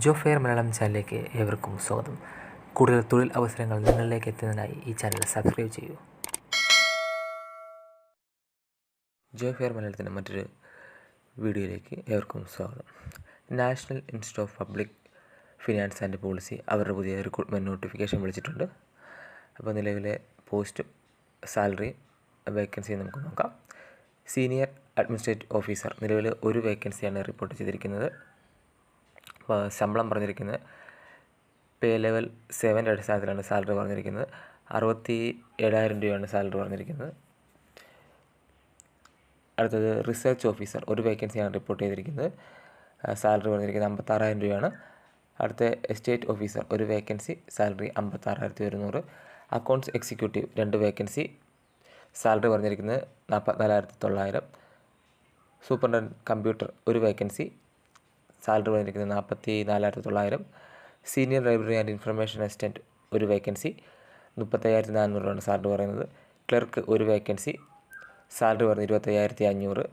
ജോ fair Malayalam ചാനലിലേക്ക് ഏവർക്കും സ്വാഗതം. കൂടുതൽ തൊഴിൽ അവസരങ്ങൾ നിങ്ങളിലേക്ക് എത്തുന്നതിനായി ഈ ചാനൽ സബ്സ്ക്രൈബ് ചെയ്യൂ. ജോ ഫെയർ മലയാളത്തിന്റെ മറ്റൊരു വീഡിയോയിലേക്ക് ഏവർക്കും സ്വാഗതം. National institute of public finance and policy അവരുടെ പുതിയ റിക്രൂട്ട്മെന്റ് നോട്ടിഫിക്കേഷൻ വിളിച്ചിട്ടുണ്ട്. അപ്പോൾ നിലവിലെ പോസ്റ്റ് സാലറി വേക്കൻസി നമുക്ക് നോക്കാം. സീനിയർ അഡ്മിനിസ്ട്രേറ്റീവ് ഓഫീസർ നിലവിൽ ഒരു വേക്കൻസിയാണ് റിപ്പോർട്ട് ചെയ്തിരിക്കുന്നത്. ശമ്പളം പറഞ്ഞിരിക്കുന്നത്. പേ ലെവൽ സെവന്റെ അടിസ്ഥാനത്തിലാണ് സാലറി പറഞ്ഞിരിക്കുന്നത്. അറുപത്തി ഏഴായിരം രൂപയാണ് സാലറി പറഞ്ഞിരിക്കുന്നത്. അടുത്തത് റിസർച്ച് ഓഫീസർ ഒരു വേക്കൻസിയാണ് റിപ്പോർട്ട് ചെയ്തിരിക്കുന്നത്. സാലറി പറഞ്ഞിരിക്കുന്നത് അമ്പത്താറായിരം രൂപയാണ്. അടുത്ത എസ്റ്റേറ്റ് ഓഫീസർ ഒരു വേക്കൻസി സാലറി അമ്പത്താറായിരത്തി ഒരുന്നൂറ്. അക്കൗണ്ട്സ് എക്സിക്യൂട്ടീവ് രണ്ട് വേക്കൻസി സാലറി പറഞ്ഞിരിക്കുന്നത് നാൽപ്പത്തിനാലായിരത്തി തൊള്ളായിരം. സൂപ്രണ്ടൻ കമ്പ്യൂട്ടർ ഒരു വേക്കൻസി സാലറി പറഞ്ഞിരിക്കുന്നത് നാൽപ്പത്തി നാലായിരത്തി തൊള്ളായിരം senior library and information assistant ഒരു വേക്കൻസി മുപ്പത്തയ്യായിരത്തി നാനൂറ് രൂപയാണ് സാലറി പറയുന്നത്. ക്ലർക്ക് ഒരു വേക്കൻസി സാലറി പറഞ്ഞ് ഇരുപത്തയ്യായിരത്തി അഞ്ഞൂറ്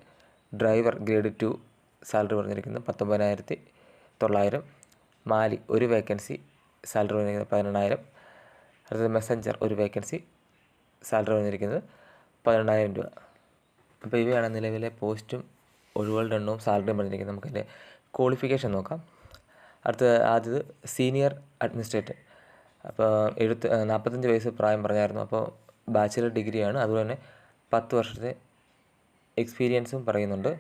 ഡ്രൈവർ ഗ്രേഡ് ടു സാലറി പറഞ്ഞിരിക്കുന്നത് പത്തൊമ്പതിനായിരത്തി തൊള്ളായിരം മാലി ഒരു വേക്കൻസി സാലറി പറഞ്ഞിരിക്കുന്നത് പതിനെണ്ണായിരം. അടുത്തത് മെസ്സഞ്ചർ ഒരു വേക്കൻസി സാലറി പറഞ്ഞിരിക്കുന്നത് പതിനെണ്ണായിരം രൂപ. അപ്പോൾ ഇവയാണ് നിലവിലെ പോസ്റ്റും ഒഴിവുകളുടെ എണ്ണവും സാലറിയും പറഞ്ഞിരിക്കുന്നത് നമുക്കതിന്റെ ക്വാളിഫിക്കേഷൻ നോക്കാം. അടുത്ത ആദ്യത് സീനിയർ അഡ്മിനിസ്ട്രേറ്റർ. അപ്പോൾ എഴുപത്തി നാൽപ്പത്തഞ്ച് വയസ്സ് പ്രായം പറഞ്ഞായിരുന്നു. അപ്പോൾ ബാച്ചിലർ ഡിഗ്രിയാണ്. അതുപോലെ തന്നെ പത്ത് വർഷത്തെ എക്സ്പീരിയൻസും പറയുന്നുണ്ട്.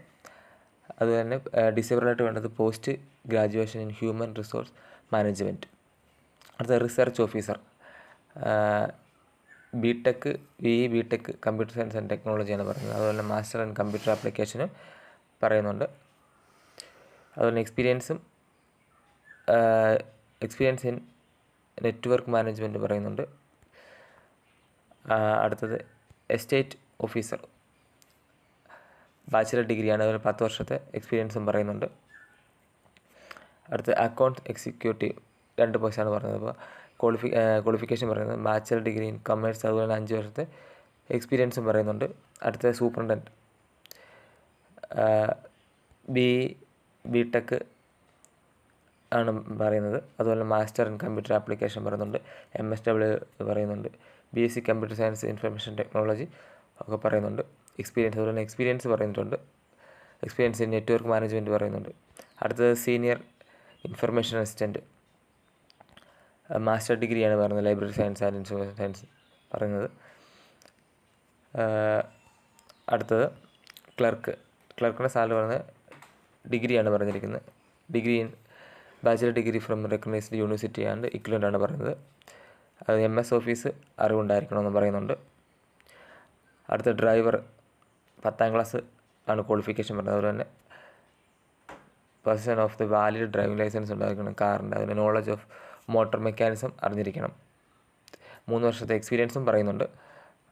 അതുപോലെ തന്നെ ഡിസേബിളായിട്ട് വേണ്ടത് post graduation in human resource management. അടുത്ത research officer. B tech V E B tech computer science and ടെക്നോളജിയാണ് പറയുന്നത്. അതുപോലെ മാസ്റ്റർ ആൻഡ് കമ്പ്യൂട്ടർ ആപ്ലിക്കേഷനും പറയുന്നുണ്ട്. അതുപോലെ എക്സ്പീരിയൻസും എക്സ്പീരിയൻസ് ഇൻ നെറ്റ്വർക്ക് മാനേജ്മെന്റ് പറയുന്നുണ്ട്. അടുത്തത് എസ്റ്റേറ്റ് ഓഫീസർ ബാച്ചിലർ ഡിഗ്രിയാണ് അതുപോലെ പത്ത് വർഷത്തെ എക്സ്പീരിയൻസും പറയുന്നുണ്ട്. അടുത്ത അക്കൗണ്ട് എക്സിക്യൂട്ടീവ് രണ്ട് പോസ്റ്റാണ് പറഞ്ഞത്. അപ്പോൾ ക്വാളിഫി ക്വാളിഫിക്കേഷൻ പറയുന്നത്. ബാച്ചിലർ ഡിഗ്രി ഇൻ കമേഴ്സ് അതുപോലെ അഞ്ച് വർഷത്തെ എക്സ്പീരിയൻസും പറയുന്നുണ്ട്. അടുത്ത സൂപ്രണ്ടന്റ് ബി ബി ടെക് ആണ് പറയുന്നത്. അതുപോലെ മാസ്റ്റർ ഇൻ കമ്പ്യൂട്ടർ ആപ്ലിക്കേഷൻ പറയുന്നുണ്ട്. എം എസ് ഡബ്ല്യു പറയുന്നുണ്ട്. B S C computer science information technology ഒക്കെ പറയുന്നുണ്ട്. എക്സ്പീരിയൻസ് അതുപോലെ തന്നെ എക്സ്പീരിയൻസ് പറയുന്നുണ്ട്. എക്സ്പീരിയൻസ് ഇൻ നെറ്റ്വർക്ക് മാനേജ്മെന്റ് പറയുന്നുണ്ട്. അടുത്തത് സീനിയർ ഇൻഫർമേഷൻ അസിസ്റ്റന്റ് മാസ്റ്റർ ഡിഗ്രിയാണ് പറയുന്നത്. Library science and information science പറയുന്നത്. അടുത്തത് ക്ലർക്ക് ക്ലർക്കിന്റെ സാലറി പറയുന്നത് ഡിഗ്രിയാണ് പറഞ്ഞിരിക്കുന്നത്. Degree in bachelor degree from recognised university and equivalent ആണ് പറയുന്നത്. അത് എം എസ് ഓഫീസ് അറിവുണ്ടായിരിക്കണമെന്ന് പറയുന്നുണ്ട്. അടുത്ത ഡ്രൈവർ പത്താം ക്ലാസ് ആണ് ക്വാളിഫിക്കേഷൻ പറഞ്ഞത്. അതുപോലെ തന്നെ position of the valid driving licence ഉണ്ടായിരിക്കണം. കാറിന്റെ അതിന് നോളജ് ഓഫ് മോട്ടോർ മെക്കാനിസം അറിഞ്ഞിരിക്കണം. മൂന്ന് വർഷത്തെ എക്സ്പീരിയൻസും പറയുന്നുണ്ട്.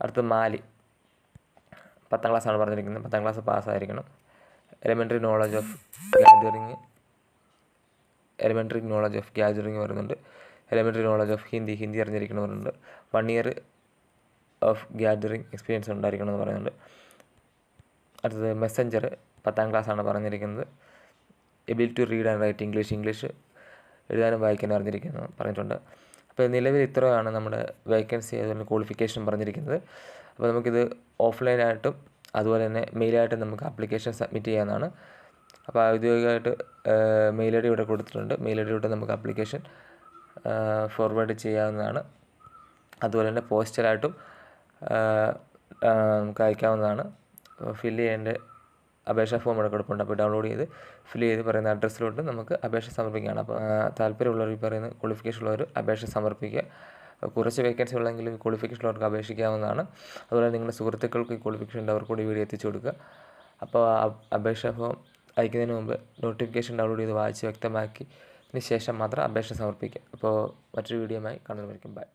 അടുത്ത മാലി പത്താം ക്ലാസ്സാണ് പറഞ്ഞിരിക്കുന്നത്. പത്താം class പാസ്സായിരിക്കണം elementary knowledge of gathering elementary knowledge of gathering വരുന്നുണ്ട് elementary knowledge of Hindi Hindi അറിഞ്ഞിരിക്കണം പറയുന്നുണ്ട് one year of gathering experience ഉണ്ടായിരിക്കണം എന്ന് പറയുന്നുണ്ട്. അടുത്തത് മെസ്സഞ്ചർ പത്താം ക്ലാസ്സാണ് പറഞ്ഞിരിക്കുന്നത്. Ability to read and write English English എഴുതാനും വായിക്കാനും അറിഞ്ഞിരിക്കുന്നു പറഞ്ഞിട്ടുണ്ട്. അപ്പോൾ നിലവിൽ ഇത്രയാണ് നമ്മുടെ വേക്കൻസി അതുപോലെ ക്വാളിഫിക്കേഷൻ പറഞ്ഞിരിക്കുന്നത്. അപ്പോൾ നമുക്കിത് ഓഫ്ലൈനായിട്ടും അതുപോലെ തന്നെ മെയിലായിട്ട് നമുക്ക് ആപ്ലിക്കേഷൻ സബ്മിറ്റ് ചെയ്യാനാണ്. അപ്പോൾ ഔദ്യോഗികമായിട്ട് മെയിൽ ഐ ഡി ഇവിടെ കൊടുത്തിട്ടുണ്ട്. മെയിൽ ഐ ഡിയിലൂടെ നമുക്ക് ആപ്ലിക്കേഷൻ ഫോർവേഡ് ചെയ്യാവുന്നതാണ്. അതുപോലെ തന്നെ പോസ്റ്റലായിട്ടും നമുക്ക് അയക്കാവുന്നതാണ്. ഫില്ല് ചെയ്യേണ്ട അപേക്ഷാ ഫോം ഇവിടെ കൊടുപ്പുണ്ട്. അപ്പോൾ ഡൗൺലോഡ് ചെയ്ത് ഫില്ല് ചെയ്ത് പറയുന്ന അഡ്രസ്സിലോട്ട് നമുക്ക് അപേക്ഷ സമർപ്പിക്കുകയാണ്. അപ്പോൾ താല്പര്യമുള്ളവർ ഈ പറയുന്ന ക്വാളിഫിക്കേഷൻ ഉള്ളവർ അപേക്ഷ സമർപ്പിക്കുക. കുറച്ച് വേക്കൻസി ഉള്ളെങ്കിലും ഈ അവർക്ക് അപേക്ഷിക്കാവുന്നതാണ്. അതുപോലെ നിങ്ങളുടെ സുഹൃത്തുക്കൾക്ക് ഈ ക്വാളിഫിക്കേഷൻ ഉണ്ട് കൂടി വീഡിയോ എത്തിച്ചു കൊടുക്കുക. അപ്പോൾ അപേക്ഷ ഫോം അയക്കുന്നതിന് മുമ്പ് നോട്ടിഫിക്കേഷൻ ഡൗൺലോഡ് ചെയ്ത് വായിച്ച് വ്യക്തമാക്കി ശേഷം മാത്രം അപേക്ഷ സമർപ്പിക്കുക. അപ്പോൾ മറ്റൊരു വീഡിയോയുമായി കാണുന്നവർക്കും ബൈ